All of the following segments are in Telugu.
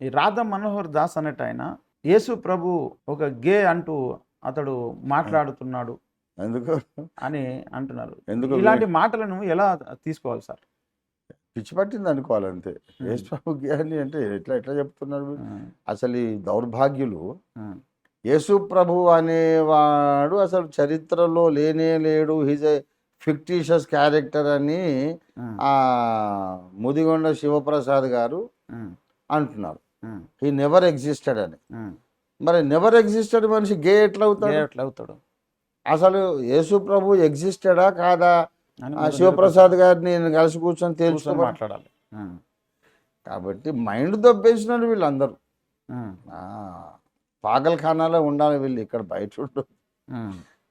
ఈ రాధా మనోహర్ దాస్ అనేట ఆయన యేసు ప్రభు ఒక గే అంటూ అతడు మాట్లాడుతున్నాడు ఎందుకు? అని అంటున్నారు. ఎందుకు? ఇలాంటి మాటలను ఎలా తీసుకోవాలి సార్? పిచ్చి పట్టింది అనుకోవాలి అంతే యేసు జ్ఞాని అంటే ఎట్లా ఎట్లా చెప్తున్నారు? అసలు ఈ దౌర్భాగ్యులు యేసు ప్రభు అనేవాడు అసలు చరిత్రలో లేనే లేడు. హిజ్ ఏ ఫిక్టీషియస్ క్యారెక్టర్ అని ఆ ముదిగొండ శివప్రసాద్ గారు అంటున్నారు. హీ నెవర్ ఎగ్జిస్టెడ్ అని. మరి నెవర్ ఎగ్జిస్టెడ్ మనిషి గే ఎట్లా అవుతాడు ఎట్లా అవుతాడు అసలు యేసు ప్రభు ఎగ్జిస్టెడా కాదా? శివప్రసాద్ గారిని నేను కలిసి కూర్చొని తెలుసుకోవాలి మాట్లాడాలి. కాబట్టి మైండ్ దొబ్బేసినారు వీళ్ళందరూ. పాగల్ఖానాలో ఉండాలి వీళ్ళు ఇక్కడ బయట ఉండు.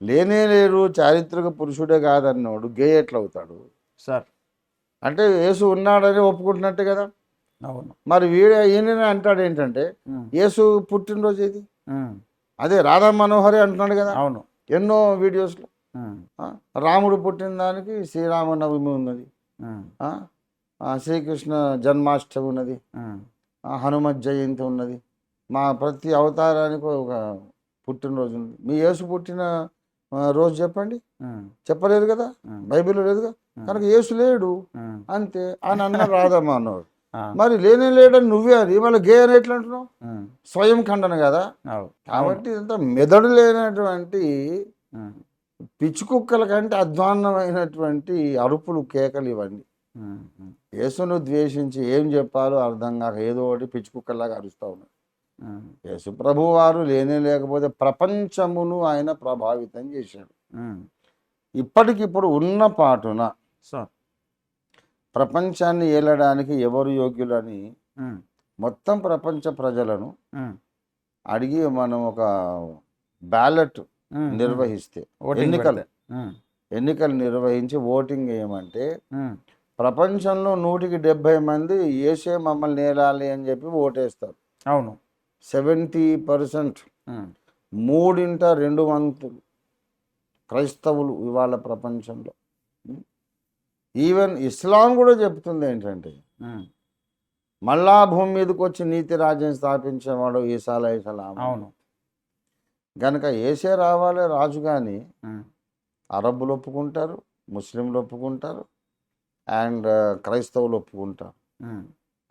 లేనే లేరు చారిత్రక పురుషుడే కాదన్నోడు గే ఎట్లా అవుతాడు సార్. అంటే యేసు ఉన్నాడని ఒప్పుకుంటున్నట్టే కదా? అవును. మరి వీడు ఈయన అంటాడు ఏంటంటే యేసు పుట్టినరోజు ఇది అదే రాధా మనోహరే అంటున్నాడు కదా. అవును. ఎన్నో వీడియోస్లో. రాముడు పుట్టిన దానికి శ్రీరామనవమి ఉన్నది. ఉమ్, ఆ, ఆ, శ్రీకృష్ణ జన్మాష్టమి ఉన్నది. హనుమత్ జయంతి ఉన్నది. మా ప్రతి అవతారానికి ఒక పుట్టినరోజు ఉంది మీ యేసు పుట్టిన రోజు చెప్పండి. చెప్పలేదు కదా? బైబిల్లో లేదుగా ఉమ్, కనుక యేసు లేడు. అంతే. అని అన్న రాదమ్మా అన్నాడు ఆ, మరి లేనే లేడని నువ్వే అది. మళ్ళీ గే అని ఎట్లా అంటున్నావు స్వయం ఖండన కదా? కాబట్టి ఇదంతా మెదడు లేనటువంటి పిచ్చి కుక్కల కంటే అధ్వాన్నమైనటువంటి అరుపులు కేకలు ఉమ్, యేసును ద్వేషించి ఏం చెప్పాలో అర్థం కాక ఏదో ఒకటి పిచ్చి కుక్కల్లాగా అరుస్తూ ఉన్నాడు. యేసు ప్రభు వారు లేనే లేకపోతే ప్రపంచమును ఆయన ప్రభావితం చేశాడు. ఇప్పటికిప్పుడు ఉన్న పాటున సార్. ప్రపంచాన్ని ఏలడానికి ఎవరు యోగ్యులని మొత్తం ప్రపంచ ప్రజలను అడిగి మనం ఒక బ్యాలెట్ నిర్వహిస్తే ఎన్నికలు. ఎన్నికలు నిర్వహించి ఓటింగ్ ఏమంటే ప్రపంచంలో నూటికి డెబ్భై మంది ఏసే మమ్మల్ని నేలాలి అని చెప్పి ఓటేస్తారు. అవును. Seventy percent. మూడింట రెండు వంతులు క్రైస్తవులు ఇవాళ ప్రపంచంలో. ఈవెన్ ఇస్లాం కూడా చెప్తుంది ఏంటంటే మళ్ళా భూమి మీదకి వచ్చి నీతి రాజ్యం స్థాపించేవాడు ఈసాల ఇసలాం అవును. కనుక ఏసే రావాలి రాజు కానీ అరబ్బులు ఒప్పుకుంటారు ముస్లింలు ఒప్పుకుంటారు అండ్ క్రైస్తవులు ఒప్పుకుంటారు.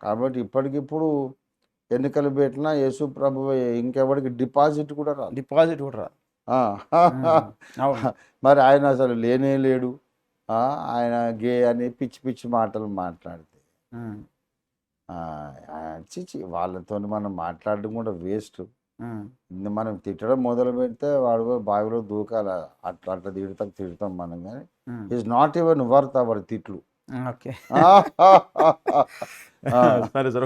కాబట్టి ఇప్పటికిప్పుడు ఎన్నికలు పెట్టినా యేసు ప్రభు ఇంకెవరికి డిపాజిట్ కూడా రాదు. డిపాజిట్ కూడా రాదు. అవును. మరి ఆయన అసలు లేనే లేడు. ఆయన గే అని పిచ్చి పిచ్చి మాటలు మాట్లాడితే. చిచి వాళ్ళతో మనం మాట్లాడడం కూడా వేస్ట్. మనం తిట్టడం మొదలు పెడితే వాడు బావిలో దూకాల అట్లా అట్లా తిడతాం తిడతాం మనం కానీ. Is not even worth our తిట్లు. ఓకే. సరే సరే.